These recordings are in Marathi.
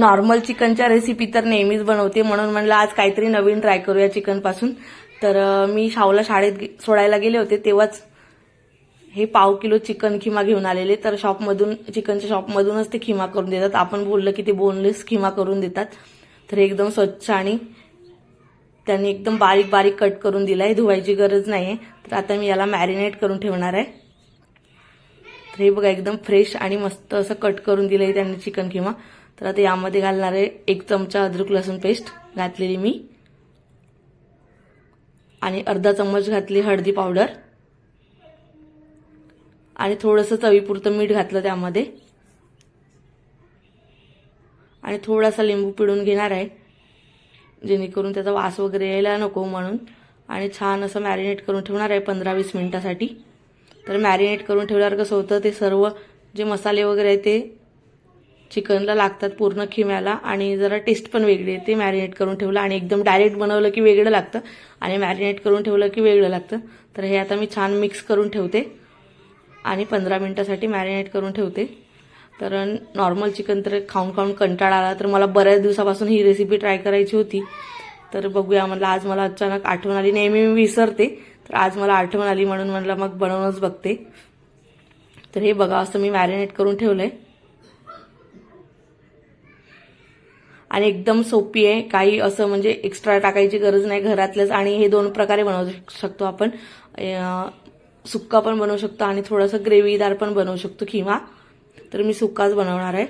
नॉर्मल चिकनच्या रेसिपी तर नेहमीच बनवते. म्हणून म्हणलं आज काहीतरी नवीन ट्राय करूया चिकनपासून. तर मी शाहूला शाळेत गे- सोडायला गेले होते. तेव्हाच हे पाव किलो चिकन खिमा घेऊन आलेले. तर शॉपमधून चिकनच्या शॉपमधूनच ते खिमा करून देतात. आपण बोललं की ते बोनलेस खिमा करून देतात. तर हे एकदम स्वच्छ आणि त्यांनी एकदम बारीक बारीक कट करून दिला आहे धुवायची गरज नाही आहे तर आता मी याला मॅरिनेट करून ठेवणार आहे. तर हे बघा एकदम फ्रेश आणि मस्त असं कट करून दिलं आहे त्यांनी चिकन खिमा. तर आता यामध्ये घालणार आहे एक चमचा अद्रक लसूण पेस्ट घातलेली मी. आणि अर्धा चम्मच घातली हळदी पावडर. आणि थोडंसं चवीपुरतं मीठ घातलं त्यामध्ये. आणि थोडासा लिंबू पिळून घेणार आहे. जेणेकरून त्याचा वास वगैरे यायला नको म्हणून. आणि छान असं मॅरिनेट करून ठेवणार आहे पंधरा वीस मिनिटासाठी. तर मॅरिनेट करून ठेवल्यावर कसं होतं ते सर्व जे मसाले वगैरे आहे ते चिकनला लागतात पूर्ण खिम्याला आणि जरा टेस्ट पण वेगळी येते. मॅरिनेट करून ठेवलं आणि एकदम डायरेक्ट बनवलं की वेगळं लागतं. आणि मॅरिनेट करून ठेवलं की वेगळं लागतं. तर हे आता मी छान मिक्स करून ठेवते. आणि पंधरा मिनटासाठी मॅरिनेट करून ठेवते. तर नॉर्मल चिकन तर खाऊन खाऊन कंटाळा आला. तर मला बऱ्याच दिवसापासून ही रेसिपी ट्राय करायची होती. तर बघूया म्हटलं आज मला अचानक आठवण आली. नेहमी मी विसरते. तर आज मला आठवण आली म्हणून म्हटलं मग बनवूनच बघते. तर हे बघा असं मी मॅरिनेट करून ठेवलं आहे आणि एकदम सोपी आहे. काही असं म्हणजे एक्स्ट्रा टाकायची गरज नाही घरातल्याच आणि हे दोन प्रकारे बनवू शकतो आपण. सुक्का पण बनवू शकतो आणि थोडंसं ग्रेव्हीदार पण बनवू शकतो किंवा तर मी सुक्काच बनवणार आहे.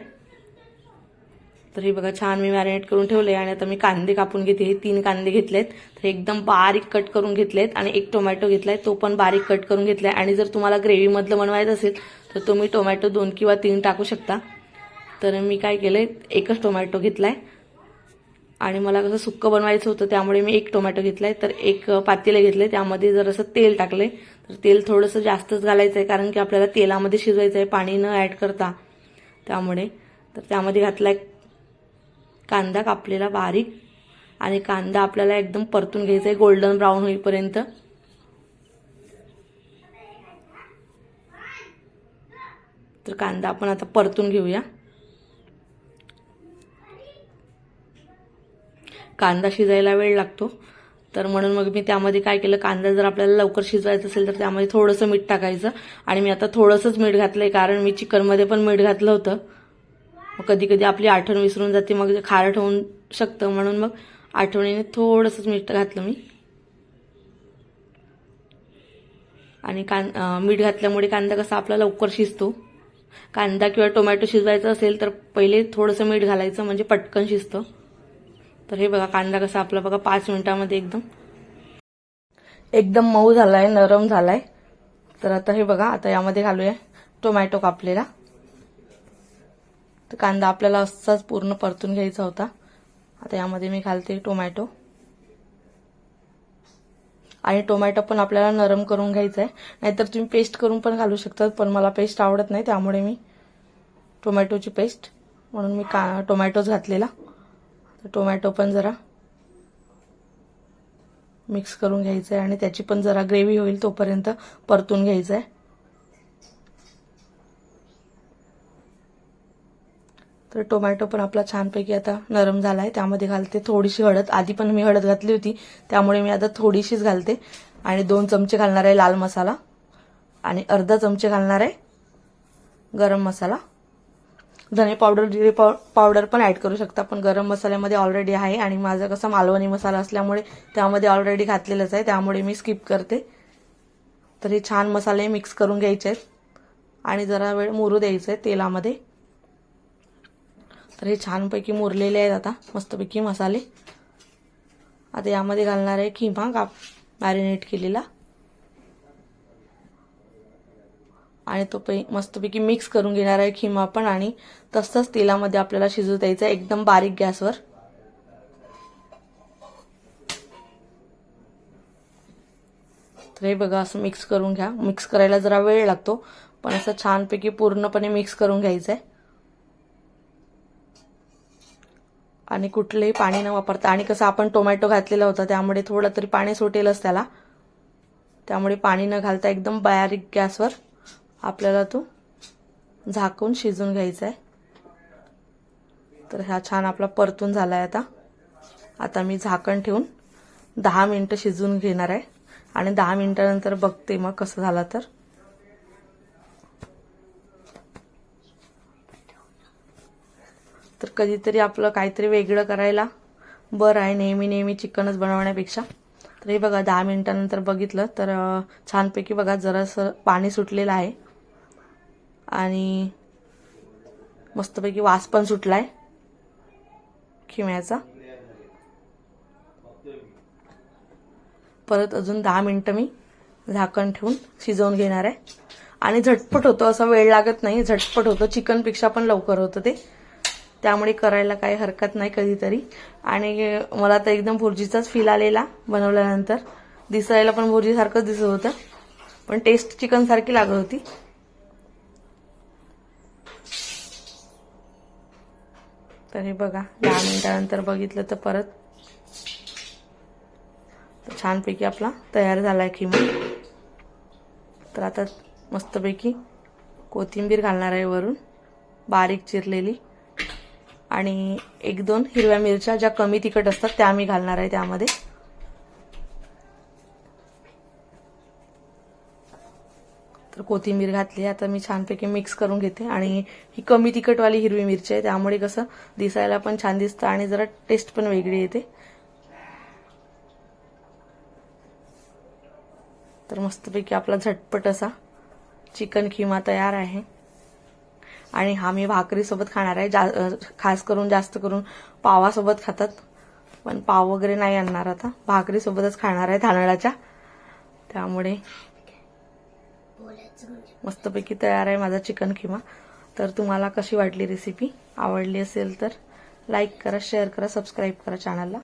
तर हे बघा छान मी मॅरिनेट करून ठेवले आणि आता मी कांदे कापून घेते. हे तीन कांदे घेतलेत. तर एकदम बारीक कट करून घेतलेत आणि एक टोमॅटो घेतलाय. तो पण बारीक कट करून घेतलाय. आणि जर तुम्हाला ग्रेव्हीमधलं बनवायचं असेल तर तुम्ही टोमॅटो दोन किंवा तीन टाकू शकता. तर मी काय केलंय? एकच टोमॅटो घेतलाय. आणि मला कसं सुक्कं बनवायचं होतं त्यामुळे मी एक टोमॅटो घेतलाय. तर एक पातेलं घेतलंय त्यामध्ये जर असं तेल टाकलंय. तर तेल थोडंसं जास्तच घालायचं आहे कारण की आपल्याला तेलामध्ये शिजवायचं आहे पाणी न ॲड करता. त्यामुळे. तर त्यामध्ये घातलाय कांदा कापलेला बारीक. आणि कांदा आपल्याला एकदम परतून घ्यायचा आहे गोल्डन ब्राऊन होईपर्यंत. तर कांदा आपण आता परतून घेऊया. कांदा शिजायला वेळ लागतो. तर म्हणून मग मी त्यामध्ये काय केलं कांदा जर आपल्याला लवकर शिजवायचा असेल तर त्यामध्ये थोडंसं मीठ टाकायचं. आणि मी आता थोडंसंच मीठ घातलंय कारण मी चिकनमध्ये पण मीठ घातलं होतं. मग कधी कधी आपली आठवण विसरून जाते मग ते खारट होऊन शकतं. म्हणून मग आठवणीने थोडंसंच मीठ घातलं मी. आणि कां मीठ घातल्यामुळे कांदा कसा आपला लवकर शिजतो. कांदा किंवा टोमॅटो शिजवायचा असेल तर पहिले थोडंसं मीठ घालायचं म्हणजे पटकन शिजतं. तर हे बघा कांदा कसा आपला बघा पाच मिनिटामध्ये एकदम. एकदम मऊ झालाय नरम झालाय. तर आता हे बघा आता यामध्ये घालूया टोमॅटो कापलेला. तर कांदा आपल्याला असाच पूर्ण परतून घ्यायचा होता. आता यामध्ये मी घालते टोमॅटो. आणि टोमॅटो पण आपल्याला नरम करून घ्यायचा आहे नाहीतर तुम्ही पेस्ट करून पण घालू शकतात पण मला पेस्ट आवडत नाही त्यामुळे मी टोमॅटोची पेस्ट म्हणून मी का टोमॅटोच घातलेला. टोमॅटो पण जरा मिक्स करून घ्यायचं आहे आणि त्याची पण जरा ग्रेव्ही होईल तोपर्यंत परतून घ्यायचं आहे तर टोमॅटो पण आपला छानपैकी आता नरम झाला आहे त्यामध्ये घालते थोडीशी हळद. आधी पण मी हळद घातली होती. त्यामुळे मी आता थोडीशीच घालते. आणि दोन चमचे घालणार आहे लाल मसाला. आणि अर्धा चमचे घालणार आहे गरम मसाला. धने पावडर जिरे पाव पावडर पण ऍड करू शकता. पण गरम मसाल्यामध्ये ऑलरेडी आहे आणि माझा कसा मालवणी मसाला असल्यामुळे त्यामध्ये ऑलरेडी घातलेलंच आहे. त्यामुळे मी स्किप करते. तर हे छान मसाले मिक्स करून घ्यायचे आहेत आणि जरा वेळ मुरू द्यायचं आहे तेलामध्ये. तर हे छानपैकी मुरलेले आहेत आता. मस्तपैकी मसाले. आता यामध्ये घालणार आहे किमा काप मॅरिनेट केलेला. आणि तो पै मस्तपैकी मिक्स करून घेणार आहे खिमा पण आणि तसंच तेलामध्ये आपल्याला शिजू द्यायचं आहे एकदम बारीक गॅसवर. तर हे बघा असं मिक्स करून घ्या. मिक्स करायला जरा वेळ लागतो पण असं छानपैकी पूर्णपणे मिक्स करून घ्यायचं आहे आणि कुठलंही पाणी न वापरता आणि कसं आपण टोमॅटो घातलेला होता त्यामुळे थोडं तरी पाणी सुटेलच त्याला. त्यामुळे पाणी न घालता एकदम बारीक गॅसवर आपल्याला तो झाकून शिजून घ्यायचा आहे तर हा छान आपला परतून झाला आहे आता. आता मी झाकण ठेवून दहा मिनटं शिजून घेणार आहे आणि दहा मिनटानंतर बघते मग कसं झाला तर. तर कधीतरी आपलं काहीतरी वेगळं करायला बरं आहे नेहमी नेहमी चिकनच बनवण्यापेक्षा. तर हे बघा दहा मिनटानंतर बघितलं तर छानपैकी बघा जरासं पाणी सुटलेलं आहे. आणि मस्तपैकी वास पण सुटलाय. खिम्याचा. परत अजून दहा मिनटं मी झाकण ठेवून शिजवून घेणार आहे. आणि झटपट होतं असा वेळ लागत नाही. झटपट होतं. चिकनपेक्षा पण लवकर होतं ते. त्यामुळे करायला काही हरकत नाही कधीतरी. आणि मला तर एकदम भुर्जीचाच फील आलेला बनवल्यानंतर. दिसायला पण भुर्जीसारखंच दिसत होतं. पण टेस्ट चिकनसारखी लागत होती. तर हे बघा दहा मिनटानंतर बघितलं तर परत. तर छानपैकी आपला तयार झाला आहे किमा तर आता मस्तपैकी कोथिंबीर घालणार आहे वरून बारीक चिरलेली. आणि एक दोन हिरव्या मिरच्या ज्या कमी तिखट असतात त्या मी घालणार आहे त्यामध्ये. तर कोथिंबीर घातली आता मी छानपैकी मिक्स करून घेते. आणि ही कमी तिखटवाली हिरवी मिरची आहे त्यामुळे कसं दिसायला पण छान दिसतं आणि जरा टेस्ट पण वेगळी येते. तर मस्तपैकी आपला झटपट असा चिकन खिमा तयार आहे. आणि हा मी भाकरीसोबत खाणार आहे जा खास करून जास्त करून पावासोबत खातात. पण पाव वगैरे नाही आणणार आता. भाकरीसोबतच खाणार आहे तांदळाच्या त्यामुळे मस्तपैकी तयार आहे माझा चिकन खिमा. तर तुम्हाला कशी वाटली रेसिपी आवडली असेल तर लाईक करा शेअर करा सबस्क्राईब करा चॅनलला